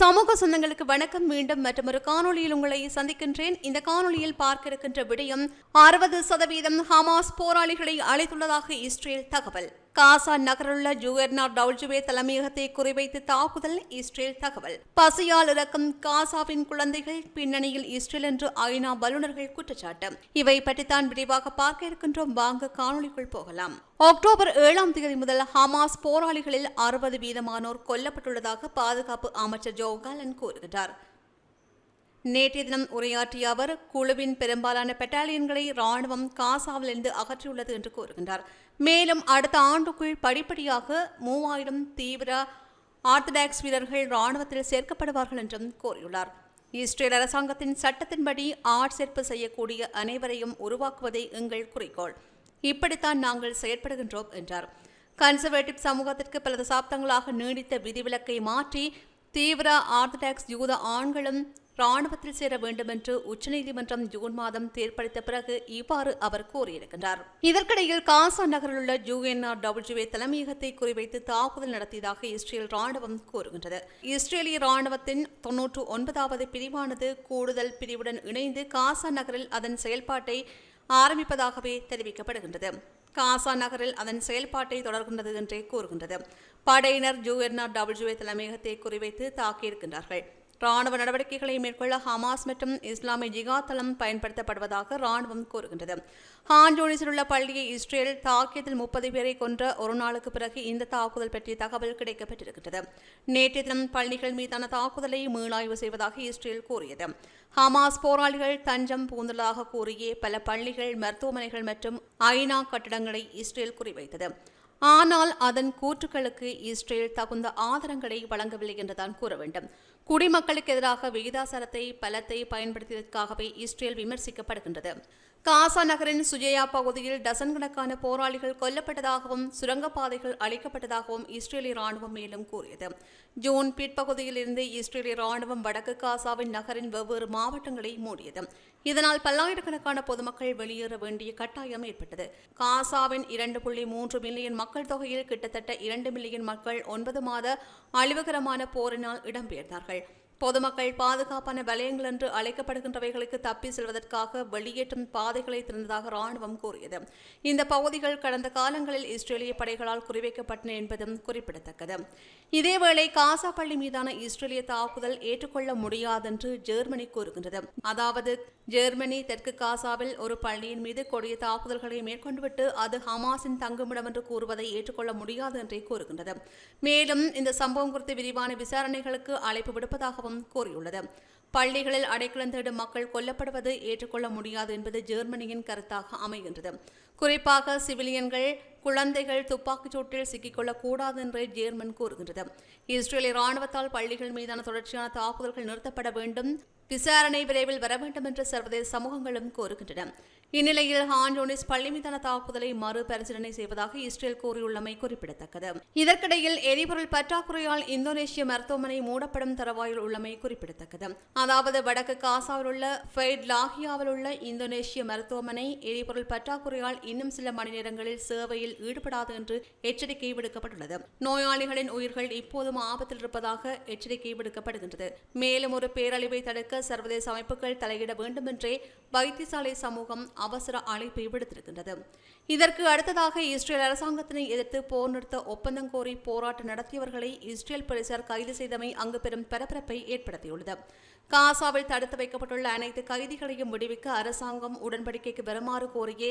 சமூக சொந்தங்களுக்கு வணக்கம். மீண்டும் மற்றொரு காணொளியில் உங்களை சந்திக்கின்றேன். இந்த காணொளியில் பார்க்க இருக்கின்ற விடயம் அறுபது சதவீதம் ஹமாஸ் போராளிகளை அழைத்துள்ளதாக இஸ்ரேல் தகவல். காசா நகருள்ள ஜூயர்னார் டவுல்ஜுவே தலைமையகத்தை குறிவைத்து தாக்குதல் இஸ்ரேல் தகவல். பசியால் இறக்கும் காசாவின் குழந்தைகள் பின்னணியில் இஸ்ரேல் என்று ஐநா வல்லுநர்கள் குற்றச்சாட்டு. இவை பற்றித்தான் விரிவாக பார்க்க இருக்கின்றோம். வாங்க காணொளிக்குள் போகலாம். அக்டோபர் ஏழாம் தேதி முதல் ஹமாஸ் போராளிகளில் அறுபது வீதமானோர் கொல்லப்பட்டுள்ளதாக பாதுகாப்பு அமைச்சர் ஜோ காலன் கூறுகிறார் நேற்றைய தினம் உரையாற்றிய அவர் குழுவின் பெரும்பாலான பெட்டாலியன்களை ராணுவம் காசாவிலிருந்து அகற்றியுள்ளது என்று கூறுகின்றார். மேலும் அடுத்த ஆண்டுக்குள் படிப்படியாக மூவாயிரம் தீவிர ஆர்த்தடாக்ஸ் வீரர்கள் ராணுவத்தில் சேர்க்கப்படுவார்கள் என்றும் கூறியுள்ளார். இஸ்ரேல் அரசாங்கத்தின் சட்டத்தின்படி ஆட்சேர்ப்பு செய்யக்கூடிய அனைவரையும் உருவாக்குவதே எங்கள் குறிக்கோள். இப்படித்தான் நாங்கள் செயற்படுகின்றோம் என்றார். கன்சர்வேட்டிவ் சமூகத்திற்கு பல தசாப்தங்களாக நீடித்த விதிவிலக்கை மாற்றி தீவிர ஆர்த்தடாக்ஸ் யூத ஆண்களும் ராணுவத்தில் சேர வேண்டும் என்று உச்சநீதிமன்றம் ஜூன் மாதம் தீர்ப்பளித்த பிறகு இவ்வாறு அவர் கூறியிருக்கின்றார். இதற்கிடையில் காசா நகரில் உள்ள யூஎன்ஆர் டபிள்யூஏ தலைமையகத்தை குறிவைத்து தாக்குதல் நடத்தியதாக இஸ்ரேல் ராணுவம் கூறுகின்றது. இஸ்ரேலிய ராணுவத்தின் தொன்னூற்று ஒன்பதாவது பிரிவானது கூடுதல் பிரிவுடன் இணைந்து காசா நகரில் அதன் செயல்பாட்டை ஆரம்பிப்பதாகவே தெரிவிக்கப்படுகின்றது. காசா நகரில் அதன் செயல்பாட்டை தொடர்கின்றது என்றே கூறுகின்றது. படையினர் ஜூஎன்ஆர் டபிள்யூஏ தலைமையகத்தை குறிவைத்து தாக்கியிருக்கின்றார்கள். ராணுவ நடவடிக்கைகளை மேற்கொள்ள ஹமாஸ் மற்றும் இஸ்லாமிய ஜிகாத் தளம் பயன்படுத்தப்படுவதாக ராணுவம் கூறுகின்றது. ஹான்ஜோனிஸில் உள்ள பள்ளியை இஸ்ரேல் தாக்கியதில் முப்பது பேரை கொன்ற ஒரு நாளுக்கு பிறகு இந்த தாக்குதல் பற்றிய தகவல் கிடைக்கப்பட்டிருக்கின்றது. நேற்றைய தினம் பள்ளிகள் மீதான தாக்குதலை மீளாய்வு செய்வதாக இஸ்ரேல் கூறியது. ஹமாஸ் போராளிகள் தஞ்சம் பூந்துள்ளதாக கூறிய பல பள்ளிகள் மருத்துவமனைகள் மற்றும் ஐநா கட்டடங்களை இஸ்ரேல் குறிவைத்தது. ஆனால் அதன் கூற்றுக்களுக்கு இஸ்ரேல் தகுந்த ஆதாரங்களை வழங்கவில்லை என்றுதான் கூற வேண்டும். குடிமக்களுக்கு எதிராக விகிதாசாரத்தை பலத்தை பயன்படுத்தியதற்காகவே இஸ்ரேல் விமர்சிக்கப்படுகின்றது. காசா நகரின் சுஜயா பகுதியில் டசன் கணக்கான போராளிகள் கொல்லப்பட்டதாகவும் சுரங்கப்பாதைகள் அழிக்கப்பட்டதாகவும் இஸ்ரேலிய ராணுவம் மேலும் கூறியது. ஜூன் பிற்பகுதியில் இருந்து இஸ்ரேலிய ராணுவம் வடக்கு காசாவின் நகரின் வெவ்வேறு மாவட்டங்களை மூடியது. இதனால் பல்லாயிரக்கணக்கான பொதுமக்கள் வெளியேற வேண்டிய கட்டாயம் ஏற்பட்டது. காசாவின் இரண்டு புள்ளி மூன்று மில்லியன் மக்கள் தொகையில் கிட்டத்தட்ட இரண்டு மில்லியன் மக்கள் ஒன்பது மாத அழிவுகரமான போரினால் இடம்பெயர்ந்தார்கள். பொதுமக்கள் பாதுகாப்பான வலயங்கள் என்று அழைக்கப்படுகின்றவைகளுக்கு தப்பி செல்வதற்காக வெளியேற்றும் பாதைகளை திறந்ததாக ராணுவம் கூறியது. இந்த பகுதிகள் கடந்த காலங்களில் இஸ்ரேலிய படைகளால் குறிவைக்கப்பட்டன என்பதும் குறிப்பிடத்தக்கது. இதேவேளை காசா பள்ளி மீதான இஸ்ரேலிய தாக்குதல் ஏற்றுக்கொள்ள முடியாதென்று ஜெர்மனி கூறுகின்றது. அதாவது ஜெர்மனி தெற்கு காசாவில் ஒரு பள்ளியின் மீது கொடிய தாக்குதல்களை மேற்கொண்டுவிட்டு அது ஹமாஸின் தங்குமிடம் என்று கூறுவதை ஏற்றுக்கொள்ள முடியாது என்றே கூறுகின்றது. மேலும் இந்த சம்பவம் குறித்து விரிவான விசாரணைகளுக்கு அழைப்பு விடுப்பதாகவும் கூறியுள்ளது. பள்ளிகளில் அடைக்கலம் தேடும் மக்கள் கொல்லப்படுவது ஏற்றுக்கொள்ள முடியாது என்பது ஜெர்மனியின் கருத்தாக அமைகின்றது. குறிப்பாக சிவிலியன்கள் குழந்தைகள் துப்பாக்கிச் சூட்டில் சிக்கிக்கொள்ளக் கூடாது என்று ஜேர்மன் கூறுகின்றது. இஸ்ரேல் இராணுவத்தால் பள்ளிகள் மீதான தொடர்ச்சியான தாக்குதல்கள் நிறுத்தப்பட வேண்டும் விசாரணை விரைவில் வர வேண்டும் என்று சர்வதேச சமூகங்களும் கோருகின்றன. இந்நிலையில் ஹான்ஜோனிஸ் பள்ளி மீதான தாக்குதலை மறுபரிசீலனை செய்வதாக இஸ்ரேல் கூறியுள்ளமை குறிப்பிடத்தக்கது. இதற்கிடையில் எரிபொருள் பற்றாக்குறையால் இந்தோனேஷிய மருத்துவமனை மூடப்படும் தரவாயில் உள்ளமை குறிப்பிடத்தக்கது. அதாவது வடக்கு காசாவில் உள்ள ஃபெய்ட் லாகியாவில் உள்ள இந்தோனேஷிய மருத்துவமனை எரிபொருள் பற்றாக்குறையால் இன்னும் சில மணி நேரங்களில் சேவையில் ஈடுபடாது என்று எச்சரிக்கை விடுக்கப்பட்டுள்ளது. நோயாளிகளின் உயிர்கள் இப்போதும் ஆபத்தில் இருப்பதாக எச்சரிக்கை விடுக்கப்படுகின்றது. மேலும் ஒரு பேரழிவை தடுக்க சர்வதேச அமைப்புகள் தலையிட வேண்டும் என்றே வைத்தியசாலை சமூகம் அவசர அழைப்பை விடுத்திருக்கின்றது. இதற்கு அடுத்ததாக இஸ்ரேல் அரசாங்கத்தினை எதிர்த்து போர் நிறுத்த ஒப்பந்தம் கோரி போராட்டம் நடத்தியவர்களை இஸ்ரேல் போலீசார் கைது செய்தமை அங்கு பெரும் பரபரப்பை ஏற்படுத்தியுள்ளது. காசாவில் தடுத்து வைக்கப்பட்டுள்ள அனைத்து கைதிகளையும் விடுவிக்க அரசாங்கம் உடன்படிக்கைக்கு வருமாறு கோரியே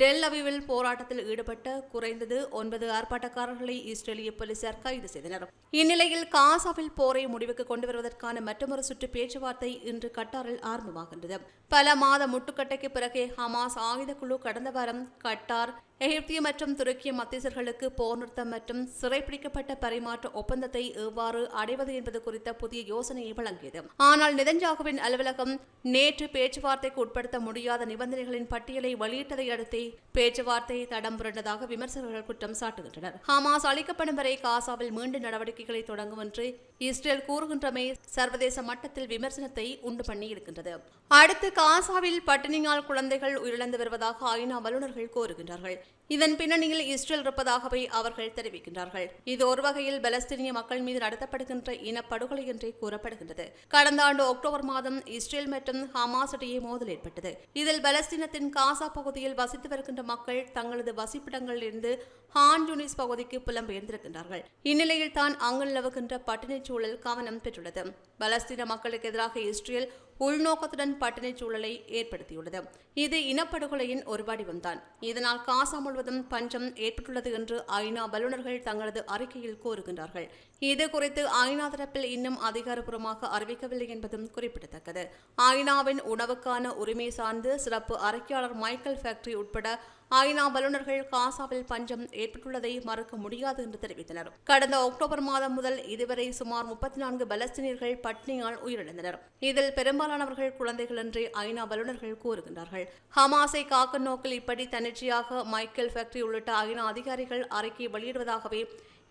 டெல் அவிவில் போராட்டத்தில் ஈடுபட்ட குறைந்தது ஒன்பது ஆர்ப்பாட்டக்காரர்களை இஸ்ரேலிய போலீசார் கைது செய்தனர். இந்நிலையில் காசாவில் போரை முடிவுக்கு கொண்டு வருவதற்கான மற்றொரு சுற்று பேச்சுவார்த்தை இன்று கட்டாரில் ஆரம்பமாகின்றது. பல மாத முட்டுக்கட்டைக்கு பிறகே ஹமாஸ் ஆயுதக்குழு கடந்த வாரம் கட்டார் الإطار எகிப்திய மற்றும் துருக்கிய மத்தியஸ்தர்களுக்கு போர் நிறுத்தம் மற்றும் சிறைப்பிடிக்கப்பட்ட பரிமாற்ற ஒப்பந்தத்தை எவ்வாறு அடைவது என்பது குறித்த புதிய யோசனையை வழங்கியது. ஆனால் நிதஞ்சாகுவின் அலுவலகம் நேற்று பேச்சுவார்த்தைக்கு உட்படுத்த முடியாத நிபந்தனைகளின் பட்டியலை வெளியிட்டதை அடுத்து பேச்சுவார்த்தை தடம் புரண்டதாக விமர்சகர்கள் குற்றம் சாட்டுகின்றனர். ஹமாஸ் அளிக்கப்படும் வரை காசாவில் மீண்டும் நடவடிக்கைகளை தொடங்கும் என்று இஸ்ரேல் கூறுகின்றமை சர்வதேச மட்டத்தில் விமர்சனத்தை உண்டு பண்ணி இருக்கின்றது. அடுத்து காசாவில் பட்டினியால் குழந்தைகள் உயிரிழந்து வருவதாக ஐநா வல்லுநர்கள் கோருகின்றார்கள் இதன் பின்னணியில் இஸ்ரேல் இருப்பதாகவே அவர்கள் தெரிவிக்கின்றார்கள். இது ஒரு வகையில் பலஸ்தீனிய மக்கள் மீது நடத்தப்படுகின்ற இனப்படுகொலை என்றே கூறப்படுகின்றது. கடந்த ஆண்டு அக்டோபர் மாதம் இஸ்ரேல் மற்றும் ஹமாஸ் இடையே மோதல் ஏற்பட்டது. இதில் பலஸ்தீனத்தின் காசா பகுதியில் வசித்து வருகின்ற மக்கள் தங்களது வசிப்பிடங்களிலிருந்து ஹான் யூனிஸ் பகுதிக்கு புலம்பெயர்ந்திருக்கின்றார்கள் இந்நிலையில் தான் அங்கு நிலவுகின்ற பட்டினி சூழல் கவனம் பெற்றுள்ளது. பலஸ்தீன மக்களுக்கு எதிராக இஸ்ரேல் உள்நோக்கத்துடன் பட்டினி சூழலை ஏற்படுத்தியுள்ளது. இது இனப்படுகொலையின் ஒரு வடிவம்தான் இதனால் காசா முழுவதும் பஞ்சம் ஏற்பட்டுள்ளது என்று ஐநா வல்லுநர்கள் தங்களது அறிக்கையில் கூறுகின்றார்கள். இது குறித்து ஐநா தரப்பில் இன்னும் அதிகாரப்பூர்வமாக அறிவிக்கவில்லை என்பதும் குறிப்பிடத்தக்கது. ஐநாவின் உணவுக்கான உரிமை சார்ந்து சிறப்பு அறிக்கையாளர் மைக்கேல் ஃபேக்டரி உட்பட ஐநா வல்லுநர்கள் காசாவில் பஞ்சம் ஏற்பட்டுள்ளதை மறுக்க முடியாது என்று தெரிவித்தனர். கடந்த அக்டோபர் மாதம் முதல் இதுவரை சுமார் முப்பத்தி நான்கு பலஸ்தீனியர்கள் பட்னியால் உயிரிழந்தனர். இதில் பெரும்பாலானவர்கள் குழந்தைகள் என்று ஐநா வல்லுநர்கள் கூறுகின்றார்கள். ஹமாஸை காக்கும் நோக்கில் இப்படி தன்னிச்சையாக மைக்கேல் ஃபேக்டரி உள்ளிட்ட ஐநா அதிகாரிகள் அறிக்கை வெளியிடுவதாகவே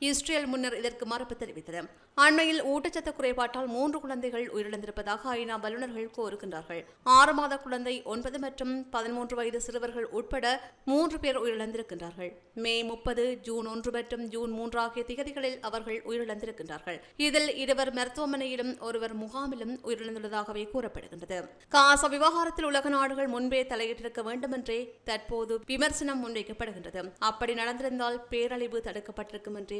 இஸ்ரேல் முன்னர் இதற்கு மறுப்பு தெரிவித்தது. அண்மையில் ஊட்டச்சத்து குறைபாட்டால் மூன்று குழந்தைகள் உயிரிழந்திருப்பதாக ஐநா வல்லுநர்கள் கோருகின்றார்கள். ஆறு மாத குழந்தை ஒன்பது மற்றும் பதிமூன்று வயது சிறுவர்கள் உட்பட மூன்று பேர் உயிரிழந்திருக்கின்றார்கள். மே முப்பது ஜூன் ஒன்று மற்றும் ஜூன் மூன்று ஆகிய திகதிகளில் அவர்கள் உயிரிழந்திருக்கின்றார்கள். இதில் இருவர் மருத்துவமனையிலும் ஒருவர் முகாமிலும் உயிரிழந்துள்ளதாகவே கூறப்படுகின்றது. காசா விவகாரத்தில் உலக நாடுகள் முன்பே தலையிட்டிருக்க வேண்டுமென்றே தற்போது விமர்சனம் முன்வைக்கப்படுகின்றது. அப்படி நடந்திருந்தால் பேரழிவு தடுக்கப்பட்டிருக்கும் என்றே